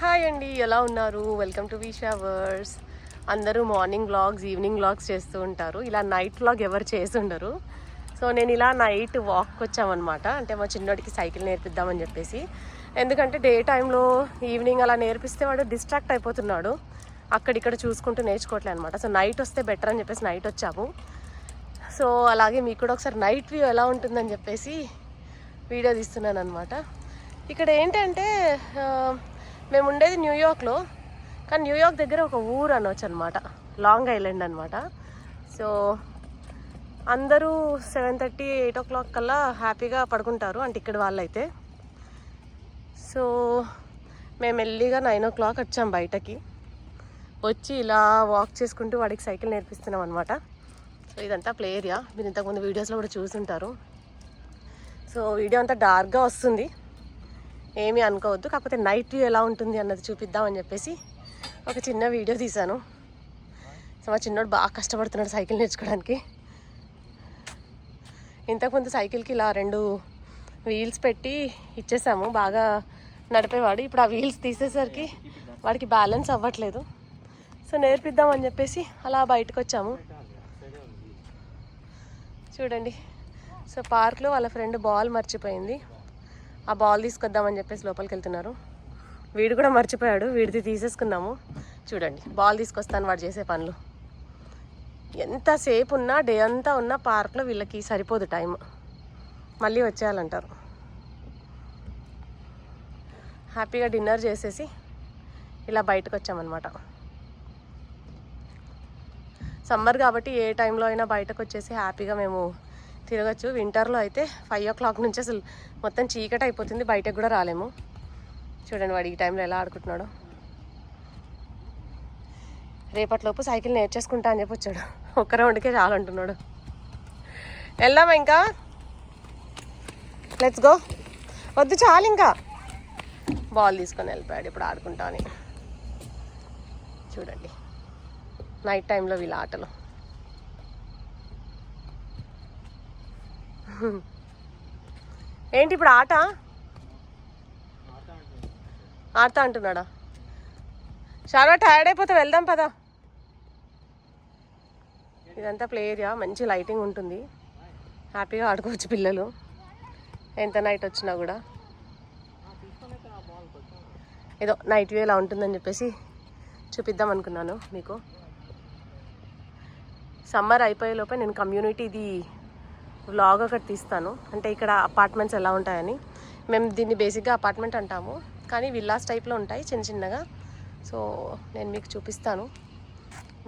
Hi అండి ఎలా ఉన్నారు? వెల్కమ్ టు షవర్స్ అందరూ మార్నింగ్ వ్లాగ్స్ ఈవినింగ్ వ్లాగ్స్ చేస్తూ ఉంటారు. ఇలా నైట్ వ్లాగ్ ఎవరు చేసి ఉండరు సో నేను ఇలా నైట్ వాక్కి వచ్చామన్నమాట. అంటే మా చిన్నోడికి సైకిల్ నేర్పిద్దామని చెప్పేసి. ఎందుకంటే డే టైంలో ఈవినింగ్ అలా నేర్పిస్తే వాడు డిస్ట్రాక్ట్ అయిపోతున్నాడు. అక్కడిక్కడ చూసుకుంటూ నేర్చుకోవట్లే అనమాట సో నైట్ వస్తే బెటర్ అని చెప్పేసి నైట్ వచ్చాము. సో అలాగే మీకు కూడా ఒకసారి నైట్ వ్యూ ఎలా ఉంటుందని చెప్పేసి వీడియో తీస్తున్నాను అనమాట ఇక్కడ ఏంటంటే మేము ఉండేది న్యూయార్క్లో కానీ న్యూయార్క్ దగ్గర ఒక ఊరు అనవచ్చు అనమాట లాంగ్ ఐలాండ్ అనమాట సో అందరూ seven thirty eight o'clock కల్లా హ్యాపీగా పడుకుంటారు అంటే ఇక్కడ వాళ్ళైతే. సో మేము మెల్లిగా నైన్ ఓ క్లాక్ వచ్చాం బయటకి. వచ్చి ఇలా వాక్ చేసుకుంటూ వాడికి సైకిల్ నేర్పిస్తున్నాం అనమాట సో ఇదంతా ప్లే ఏరియా మీరు ఇంతకుముందు వీడియోస్లో కూడా చూసుంటారు. సో వీడియో అంతా డార్క్గా వస్తుంది. ఏమీ అనుకోవద్దు. కాకపోతే నైట్ వ్యూ ఎలా ఉంటుంది అన్నది చూపిద్దామని చెప్పేసి ఒక చిన్న వీడియో తీశాను. సో మా చిన్నోడు బాగా కష్టపడుతున్నాడు సైకిల్ నేర్చుకోవడానికి. ఇంతకుముందు సైకిల్కి ఇలా రెండు వీల్స్ పెట్టి ఇచ్చేసాము. బాగా నడిపేవాడు. ఇప్పుడు ఆ వీల్స్ తీసేసరికి వాడికి బ్యాలెన్స్ అవ్వట్లేదు. సో నేర్పిద్దామని చెప్పేసి అలా బయటకు వచ్చాము. చూడండి. సో పార్క్లో వాళ్ళ ఫ్రెండ్ బాల్ మర్చిపోయింది. ఆ బాల్ తీసుకొద్దామని చెప్పేసి లోపలికి వెళ్తున్నారు వీడు కూడా మర్చిపోయాడు. వీడిది తీసేసుకున్నాము చూడండి బాల్ తీసుకొస్తాను వాడు చేసే పనులు. ఎంతసేపు ఉన్నా డే అంతా ఉన్నా పార్క్లో వీళ్ళకి సరిపోదు టైం మళ్ళీ వచ్చేయాలంటారు. హ్యాపీగా డిన్నర్ చేసేసి ఇలా బయటకు వచ్చామన్నమాట సమ్మర్ కాబట్టి ఏ టైంలో అయినా బయటకు వచ్చేసి హ్యాపీగా మేము తిరగచ్చు. వింటర్లో అయితే ఫైవ్ ఓ క్లాక్ నుంచి అసలు మొత్తం చీకటి అయిపోతుంది. బయటకు కూడా రాలేము. చూడండి వాడు ఈ టైంలో ఎలా ఆడుకుంటున్నాడు. రేపటిలోపు సైకిల్ నేర్చేసుకుంటా అని చెప్పి వచ్చాడు. ఒక్క రౌండ్కే చాలంటున్నాడు వెళ్దామా ఇంకా? లెట్స్ గో వద్దు చాలు ఇంకా. బాల్ తీసుకొని వెళ్ళిపోయాడు ఇప్పుడు ఆడుకుంటా అని. చూడండి. నైట్ టైంలో వీళ్ళ ఆటలు. ఏంటి ఇప్పుడు ఆట? ఆడతా అంటున్నాడా? చాలా టైర్డ్ అయిపోతే వెళ్దాం పదా. ఇదంతా ప్లే ఏరియా మంచి లైటింగ్ ఉంటుంది. హ్యాపీగా ఆడుకోవచ్చు పిల్లలు. ఎంత నైట్ వచ్చినా కూడా. ఏదో నైట్ వ్యూ ఇలా ఉంటుందని చెప్పేసి చూపిద్దాం అనుకున్నాను మీకు. సమ్మర్ అయిపోయే లోపే నేను కమ్యూనిటీది వ్లాగ్ ఒకటి తీస్తాను. అంటే ఇక్కడ అపార్ట్మెంట్స్ ఎలా ఉంటాయని. మేము దీన్ని బేసిక్గా అపార్ట్మెంట్ అంటాము. కానీ విల్లాస్ టైప్లో ఉంటాయి చిన్న చిన్నగా. సో నేను మీకు చూపిస్తాను.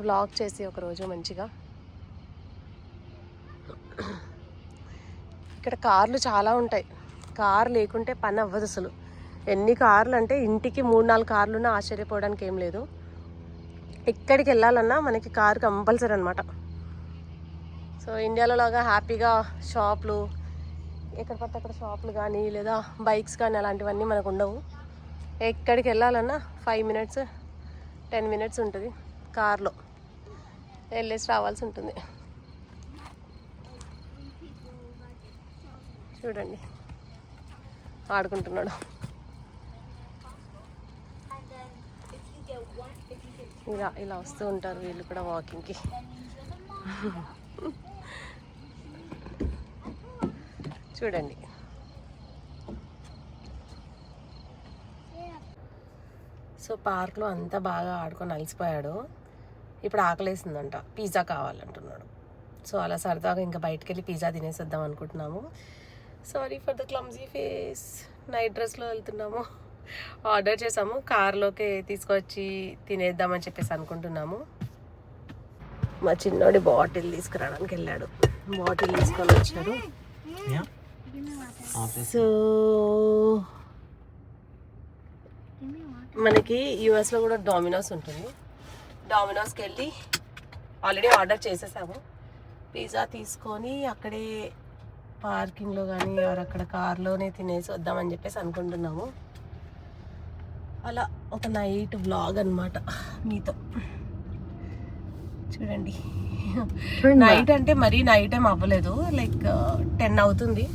వ్లాగ్ చేసి ఒకరోజు మంచిగా. ఇక్కడ కార్లు చాలా ఉంటాయి. కార్ లేకుంటే పని అవ్వదు అసలు. ఎన్ని కార్లు అంటే ఇంటికి మూడు నాలుగు కార్లున్నా ఆశ్చర్యపోవడానికి ఏం లేదు. ఎక్కడికి వెళ్ళాలన్నా మనకి కార్ కంపల్సరీ అనమాట సో ఇండియాలో లాగా హ్యాపీగా షాపులు ఎక్కడ పడితే అక్కడ షాపులు కానీ లేదా బైక్స్ కానీ అలాంటివన్నీ మనకు ఉండవు. ఎక్కడికి వెళ్ళాలన్నా ఫైవ్ మినిట్స్ టెన్ మినిట్స్ ఉంటుంది కార్లో. వెళ్ళేసి రావాల్సి ఉంటుంది. చూడండి. ఆడుకుంటున్నాడు. ఇలా ఇలా వస్తూ ఉంటారు వీళ్ళు కూడా వాకింగ్కి చూడండి. సో పార్క్లో అంతా బాగా ఆడుకొని అలసిపోయాడు. ఇప్పుడు ఆకలేసిందంట. పిజ్జా కావాలంటున్నాడు. సో అలా సరదాగా ఇంకా బయటకు వెళ్ళి పిజ్జా తినేసేద్దాం అనుకుంటున్నాము. Sorry for the clumsy face night డ్రెస్లో వెళ్తున్నాము. ఆర్డర్ చేసాము. కార్లోకి తీసుకొచ్చి తినేద్దామని చెప్పేసి అనుకుంటున్నాము. మా చిన్నోడి బాటిల్ తీసుకురావడానికి వెళ్ళాడు. బాటిల్ తీసుకొని వచ్చాడు Yeah. సో మనకి యూఎస్లో కూడా డామినోస్ ఉంటుంది. డామినోస్కి వెళ్ళి ఆల్రెడీ ఆర్డర్ చేసేసాము. పిజ్జా తీసుకొని అక్కడే పార్కింగ్లో కానీ అక్కడ కార్లోనే తినేసి వద్దామని చెప్పేసి అనుకుంటున్నాము. అలా ఒక నైట్ వ్లాగ్ అన్నమాట మీతో. చూడండి. నైట్ అంటే మరీ నైట్ ఏం అవ్వలేదు. లైక్ టెన్ అవుతుంది.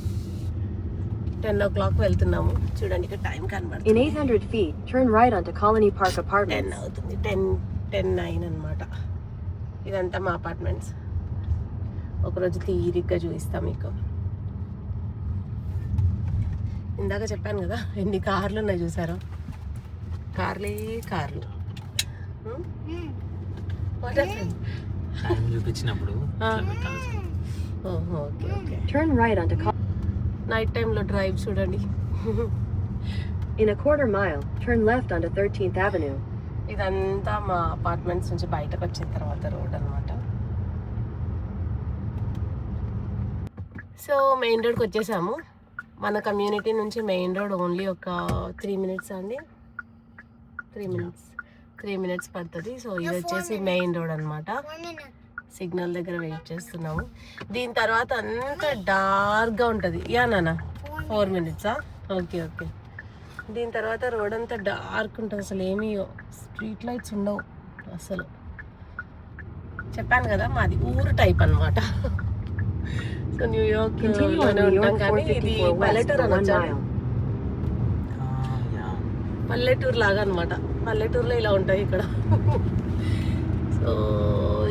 టెన్ ఓ క్లాక్ వెళ్తున్నాము. చూడండి ఇక్కడ టైం In కనబడుతుంది 800 feet, turn right onto Colony Park ten Apartments. అవుతుంది. టెన్ టెన్ నైన్ అనమాట ఇదంతా మా అపార్ట్మెంట్స్ ఒకరోజు తీరిగ్గా చూపిస్తాం మీకు. ఇందాక చెప్పాను కదా ఎన్ని కార్లు ఉన్నాయి చూసారా? కార్లే కార్లు. Hmm? What happened? టైం చూపించినప్పుడు okay okay. Turn right onto Col- night టైంలో డ్రైవ్ చూడండి. In a quarter mile, turn left onto 13th Avenue. ఇదంతా మా అపార్ట్మెంట్స్ నుంచి బయటకు వచ్చిన తర్వాత రోడ్ అనమాట సో మెయిన్ రోడ్కి వచ్చేసాము. మన కమ్యూనిటీ నుంచి మెయిన్ రోడ్ ఓన్లీ ఒక త్రీ మినిట్స్ అండి. త్రీ మినిట్స్ త్రీ మినిట్స్ పడుతుంది. సో ఇది వచ్చేసి మెయిన్ రోడ్ అనమాట సిగ్నల్ దగ్గర వెయిట్ చేస్తున్నాము. దీని తర్వాత అంతా డార్క్గా ఉంటుంది. యా నాన్న. ఫోర్ మినిట్సా ఓకే ఓకే దీని తర్వాత రోడ్ అంతా డార్క్ ఉంటుంది. అసలు ఏమీ స్ట్రీట్ లైట్స్ ఉండవు. అసలు. చెప్పాను కదా మాది ఊరు టైప్ అనమాట సో న్యూయార్క్ ఉంటాం కానీ ఇది 454 west. పల్లెటూరు for 1 అనొచ్చా mile. ఆ, యా. పల్లెటూరు లాగా అనమాట పల్లెటూరులో ఇలా ఉంటాయి ఇక్కడ.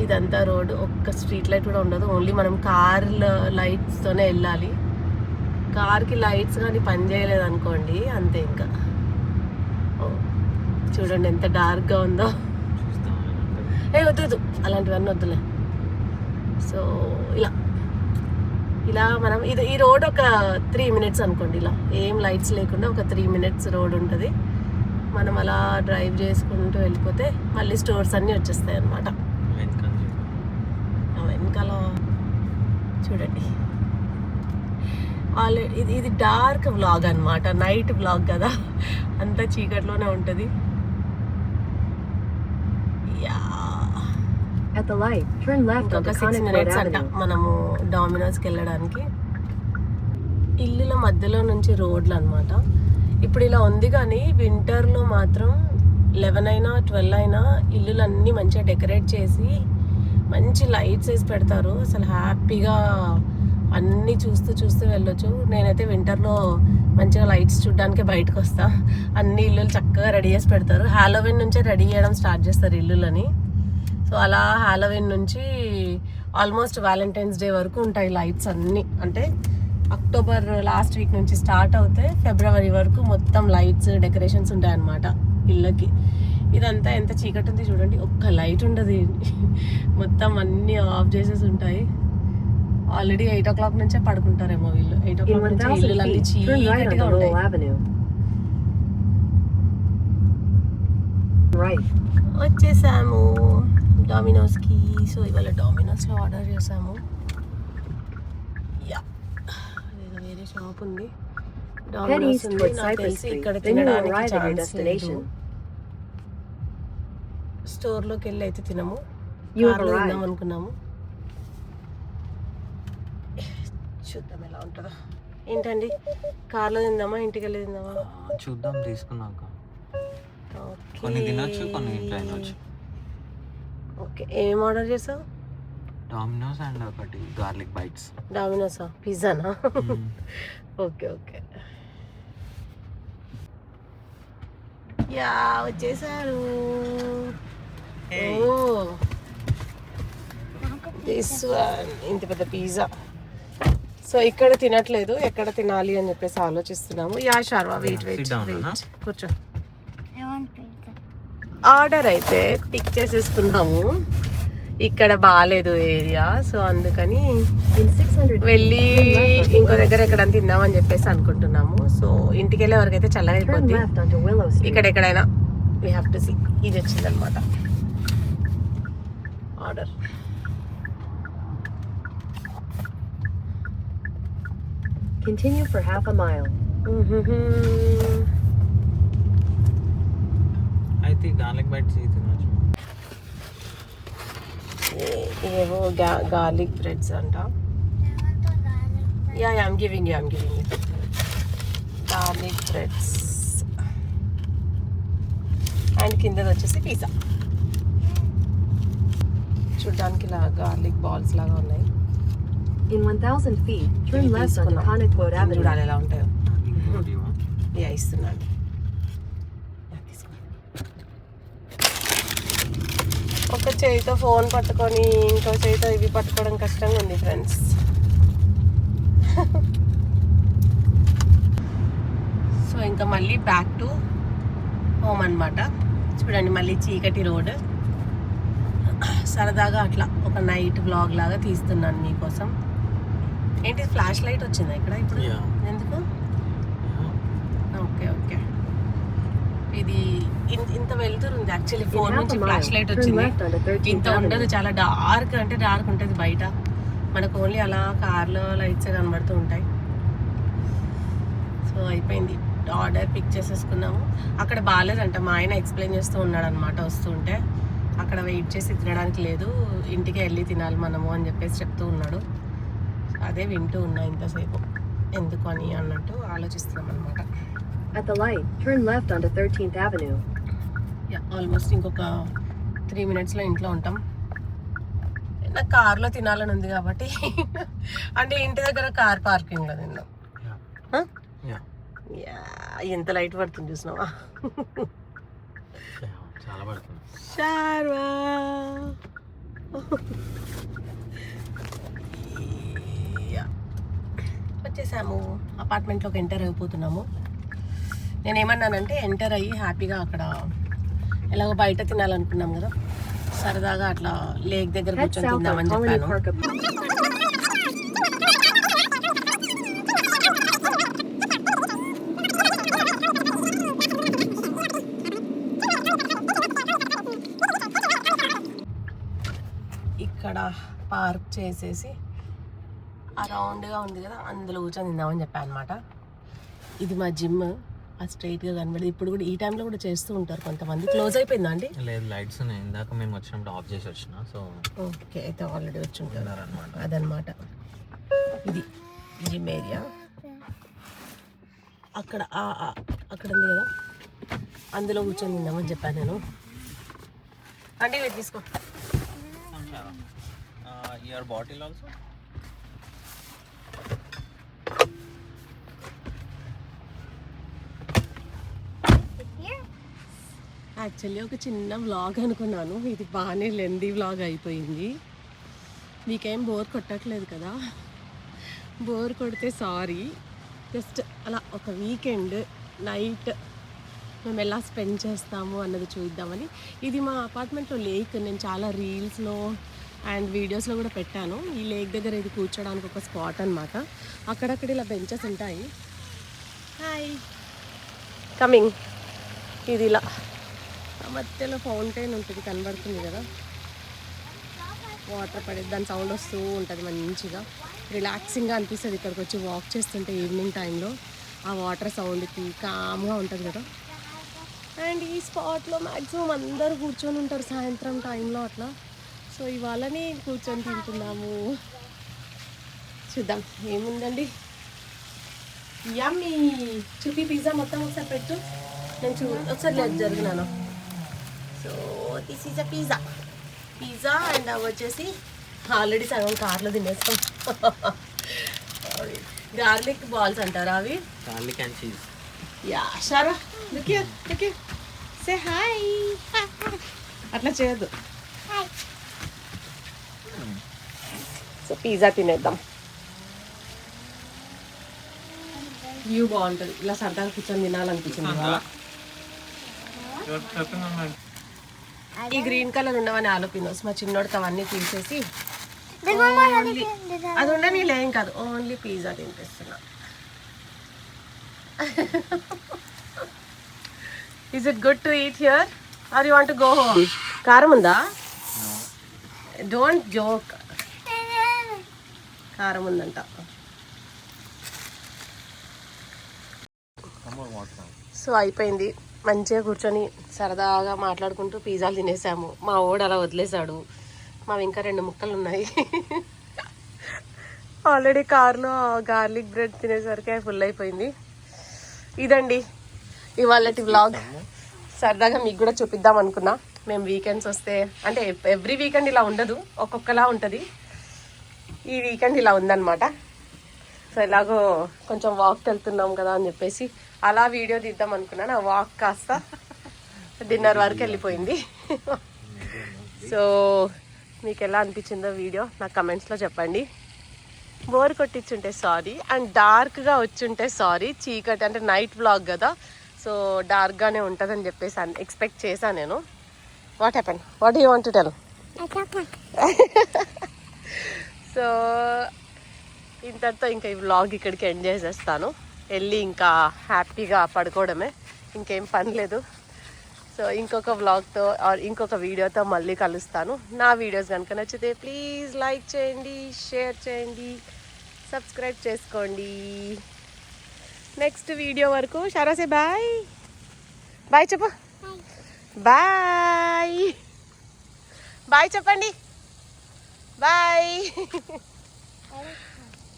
ఇదంతా రోడ్ ఒక్క స్ట్రీట్ లైట్ కూడా ఉండదు. ఓన్లీ మనం కార్ లైట్స్తోనే వెళ్ళాలి. కార్కి లైట్స్ కానీ పని చేయలేదు అనుకోండి అంతే ఇంకా. చూడండి ఎంత డార్క్గా ఉందో. ఏ వద్దు వద్దు. అలాంటివన్నీ వద్దులే. సో ఇలా. ఇలా మనం ఇది ఈ రోడ్ ఒక త్రీ మినిట్స్ అనుకోండి ఇలా. ఏం లైట్స్ లేకుండా ఒక త్రీ మినిట్స్ రోడ్ ఉంటుంది. మనం అలా డ్రైవ్ చేసుకుంటూ వెళ్ళిపోతే మళ్ళీ స్టోర్స్ అన్నీ వచ్చేస్తాయి అన్నమాట. వెనకాల చూడండి. ఆల్రెడీ ఇది ఇది డార్క్ వ్లాగ్ అన్నమాట నైట్ వ్లాగ్ కదా. అంతా చీకట్లోనే ఉంటుంది. సిక్స్ మినిట్స్ అంట. మనము డామినోస్కి వెళ్ళడానికి. ఇల్లుల మధ్యలో నుంచి రోడ్లు అనమాట ఇప్పుడు ఇలా ఉంది కానీ వింటర్లో మాత్రం లెవెన్ అయినా ట్వెల్వ్ అయినా ఇల్లులన్నీ మంచిగా డెకరేట్ చేసి మంచి లైట్స్ వేసి పెడతారు. అసలు హ్యాపీగా అన్నీ చూస్తూ చూస్తూ వెళ్ళొచ్చు. నేనైతే వింటర్లో మంచిగా లైట్స్ చూడడానికి బయటకు వస్తా. అన్ని ఇల్లులు చక్కగా రెడీ చేసి పెడతారు. హాలోవిన్ నుంచే రెడీ చేయడం స్టార్ట్ చేస్తారు ఇల్లులని. సో అలా హాలోవిన్ నుంచి ఆల్మోస్ట్ వ్యాలంటైన్స్ డే వరకు ఉంటాయి లైట్స్ అన్నీ. అంటే అక్టోబర్ లాస్ట్ వీక్ నుంచి స్టార్ట్ అవుతే ఫిబ్రవరి వరకు మొత్తం లైట్స్ డెకరేషన్స్ ఉంటాయి అన్నమాట ఇళ్ళకి. ఇదంతా ఎంత చీకటి ఉంది చూడండి. ఒక్క లైట్ ఉండదు మొత్తం అన్నీ ఆఫ్ చేసేసి ఉంటాయి. ఆల్రెడీ ఎయిట్ ఓ క్లాక్ నుంచే పడుకుంటారేమో వీళ్ళు. ఎయిట్ ఓ క్లాక్ నుంచి 1000 ఇల్లు అన్ని చీకటిగా ఉంటాయి. వచ్చేసాము. డామినోస్కి సో ఇవాళ డామినోస్లో ఆర్డర్ చేసాము. షాప్ ఉంది. డామినోస్ నాకు తెలిసి Street. ఇక్కడ తినడానికి ఛాన్స్ లేదు. స్టోర్లోకి వెళ్ళి అయితే తినము. కార్లో. తిందాం అనుకున్నాము. చూద్దాం ఎలా ఉంటుందో. ఏంటండి? కార్లో తిందామా? ఇంటికి వెళ్ళి తిందామా? చూద్దాం తీసుకున్నాక. కొన్ని తినొచ్చు కొన్ని ఇంట్లో ఓకే. ఏం ఆర్డర్ చేసావు? డామినోస్ అండ్ ఒకటి గార్లిక్ బైట్స్ డామినోసా పిజ్జానా ఓకే ఓకే యా వచ్చేసారు. ఓ. దిస్ వన్ ఇంత పెద్ద పిజ్జా సో ఇక్కడ తినట్లేదు ఎక్కడ తినాలి అని చెప్పేసి ఆలోచిస్తున్నాము. Yeah Sharva wait wait Anna. కూర్చో. ఆర్డర్ అయితే టిక్ చేసేసుకున్నాము. ఇక్కడ బాగాలేదు ఏరియా సో అందుకని In 600 వెళ్ళి ఇంకో దగ్గర. ఎక్కడ తిందామని చెప్పేసి అనుకుంటున్నాము. సో ఇంటికి వెళ్ళే వరకు అయితే చల్లగా అయిపోద్ది. ఇక్కడ ఎక్కడైనా వీ హ్యావ్ టు సీ ఇది వచ్చింది అనమాట order Continue for half a mile. అయితే గార్లిక్ బైట్స్ ఇవి తినొచ్చు ఏవో గార్లిక్ బ్రెడ్స్ అంట yeah I'm giving you I'm giving garlic breads and కిందది వచ్చేసి పిజ్జా చూడడానికి ఇలా గార్లిక్ బాల్స్ లాగా ఉన్నాయి In 1,000 feet, turn left తీసుకున్నాం. Connick Road Avenue. చూడాలి ఎలా ఉంటాయో. యా ఇస్తున్నాను యా, తీసుకో. ఒక చేయితో ఫోన్ పట్టుకొని ఇంకో చేయితో ఇవి పట్టుకోవడం కష్టంగా ఉంది ఫ్రెండ్స్ సో ఇంకా మళ్ళీ బ్యాక్ టు హోమ్ అన్నమాట. చూడండి మళ్ళీ చీకటి రోడ్. సరదాగా అట్లా ఒక నైట్ బ్లాగ్ లాగా తీస్తున్నాను మీకోసం. ఏంటి ఫ్లాష్ లైట్ వచ్చిందా ఇక్కడ ఇప్పుడు Yeah. ఎందుకు Yeah. ఓకే ఓకే ఇది ఇన్- ఇంత వెళ్తురు ఉంది యాక్చువల్లీ ఫోన్ నుంచి ఫ్లాష్ లైట్ వచ్చింది. left onto 13th ఇంత ఉండదు. చాలా డార్క్ అంటే డార్క్ ఉంటుంది బయట. మనకు ఓన్లీ అలా కార్లో లైట్స్ కనబడుతూ ఉంటాయి. సో అయిపోయింది. ఆర్డర్ పిక్ చేసేసుకున్నాము. అక్కడ బాగాలేదంట మా ఆయన ఎక్స్ప్లెయిన్ చేస్తూ ఉన్నాడు అనమాట వస్తుంటే. అక్కడ వెయిట్ చేసి తినడానికి లేదు. ఇంటికి వెళ్ళి తినాలి మనము అని చెప్పేసి చెప్తూ ఉన్నాడు. అదే వింటూ ఉన్నా ఇంతసేపు. ఎందుకు అని అన్నట్టు ఆలోచిస్తున్నాం అనమాట At the light, turn left onto 13th Avenue. Almost ఇంకొక త్రీ మినిట్స్లో ఇంట్లో ఉంటాం నాకు కార్లో తినాలని ఉంది కాబట్టి అంటే ఇంటి దగ్గర కార్ పార్కింగ్లో తిన్నాం. Huh? Yeah. యా, ఎంత లైట్ పడుతుంది చూసినావా. చాలా పడుతుంది షార్వా యా. వచ్చేసాము అపార్ట్మెంట్లోకి ఎంటర్ అయిపోతున్నాము నేను ఏమన్నానంటే ఎంటర్ అయ్యి హ్యాపీగా అక్కడ ఎలాగో బయట తినాలనుకున్నాం కదా. సరదాగా అట్లా లేక్ దగ్గర కూర్చొని తిందామని చెప్పాను. ఇక్కడ పార్క్ చేసేసి ఆ రౌండ్గా ఉంది కదా అందులో కూర్చొని తిందామని చెప్పాను అనమాట ఇది మా జిమ్. ఆ స్ట్రైట్గా కనబడేది. ఇప్పుడు కూడా ఈ టైంలో కూడా చేస్తూ ఉంటారు కొంతమంది. క్లోజ్ అయిపోయిందా అండి? లేదు లైట్స్ ఉన్నాయి. ఇందాక మేము వచ్చినప్పుడు ఆఫ్ చేసి వచ్చిన సో ఓకే అయితే ఆల్రెడీ వచ్చి ఉంటారు. ఉన్నారనమాట అదనమాట ఇది జిమ్ ఏరియా అక్కడ అక్కడ ఉంది కదా? అందులో కూర్చొని తిందామని చెప్పాను నేను. అంటే ఇవి తీసుకో. Year bottle also? యాక్చువల్లీ ఒక చిన్న వ్లాగ్ అనుకున్నాను. ఇది బాగానే లెందీ వ్లాగ్ అయిపోయింది. మీకేం బోర్ కొట్టట్లేదు కదా? బోర్ కొడితే సారీ జస్ట్ అలా ఒక వీకెండ్ నైట్ మేము ఎలా స్పెండ్ చేస్తాము అన్నది చూద్దామని. ఇది మా అపార్ట్మెంట్లో లేక్ నేను చాలా రీల్స్లో అండ్ వీడియోస్లో కూడా పెట్టాను. ఈ లేక్ దగ్గర ఇది కూర్చోడానికి ఒక స్పాట్ అనమాట అక్కడక్కడ ఇలా బెంచెస్ ఉంటాయి. హాయ్ కమింగ్ ఇది ఇలా. మధ్యలో ఫౌంటైన్ ఉంటుంది కనబడుతుంది కదా. వాటర్ పడేది దాని సౌండ్ వస్తూ ఉంటుంది మంచిగా. రిలాక్సింగ్గా అనిపిస్తుంది ఇక్కడికి వచ్చి వాక్ చేస్తుంటే ఈవినింగ్ టైంలో ఆ వాటర్ సౌండ్కి కామ్గా ఉంటుంది కదా. అండ్ ఈ స్పాట్లో మ్యాక్సిమం అందరూ కూర్చొని ఉంటారు సాయంత్రం టైంలో అట్లా. సో ఇవాళని కూర్చొని తింటున్నాము. చూద్దాం ఏముందండి? యమ్మీ చూపి పిజ్జా మొత్తం ఒకసారి పెట్టు. నేను చూ ఒకసారి లేదు జరిగినాను. So this is a pizza pizza and అవి వచ్చేసి ఆల్రెడీ సగం కార్లో తినేస్తాం. గార్లిక్ బాల్స్ అంటారా అవి? Garlic and cheese yeah Sharva look look say hi అట్లా చేయొద్దు. సో పిజ్జా తినేద్దాం. వ్యూ బాగుంటుంది. ఇలా సరదాగా కూర్చొని తినాలనిపించింది. ఈ గ్రీన్ కలర్ ఉండవని ఆలోపినోస్ మా చిన్నోడికి అవన్నీ తీసేసి అది ఉండని లేం కాదు. Only pizza తినిపిస్తున్నా. Is it good to eat here or you want go home కారం ఉందా? డోంట్ జోక్ కారం ఉందంట. సో అయిపోయింది. మంచిగా కూర్చొని సరదాగా మాట్లాడుకుంటూ పిజ్జాలు తినేసాము. మా ఓడు అలా వదిలేశాడు. మావి ఇంకా రెండు ముక్కలు ఉన్నాయి ఆల్రెడీ కార్లో గార్లిక్ బ్రెడ్ తినేసరికి ఫుల్ అయిపోయింది. ఇదండి ఇవాళటి వ్లాగ్. సరదాగా మీకు కూడా చూపిద్దాం అనుకున్నా. మేము వీకెండ్స్ వస్తే అంటే ఎవ్రీ వీకెండ్ ఇలా ఉండదు. ఒక్కొక్కలా ఉంటుంది. ఈ వీకెండ్ ఇలా ఉందన్నమాట. సో ఎలాగో కొంచెం వాక్ వెళ్తున్నాం కదా అని చెప్పేసి అలా వీడియో తీద్దాం అనుకున్నాను. ఆ వాక్ కాస్త డిన్నర్ వరకు వెళ్ళిపోయింది. సో మీకు ఎలా అనిపించిందో వీడియో నాకు కమెంట్స్లో చెప్పండి. బోర్ కొట్టించుంటే సారీ అండ్ డార్క్గా వచ్చుంటే సారీ చీకటి అంటే నైట్ బ్లాగ్ కదా. సో డార్క్గానే ఉంటుందని చెప్పేసి ఎక్స్పెక్ట్ చేశాను నేను. What happen what you want tell so ఇంతటితో ఇంకా ఈ వ్లాగ్ ఇక్కడికి ఎండ్ చేసేస్తాను. వెళ్ళి ఇంకా హ్యాపీగా పడుకోవడమే. ఇంకేం పని లేదు. సో ఇంకొక వ్లాగ్తో ఆర్ ఇంకొక వీడియోతో మళ్ళీ కలుస్తాను. నా వీడియోస్ కనుక నచ్చితే ప్లీజ్ లైక్ చేయండి షేర్ చేయండి సబ్స్క్రైబ్ చేసుకోండి. నెక్స్ట్ వీడియో వరకు షరాసే బాయ్ బాయ్ చెప్పు. బాయ్ బాయ్ చెప్పండి. బాయ్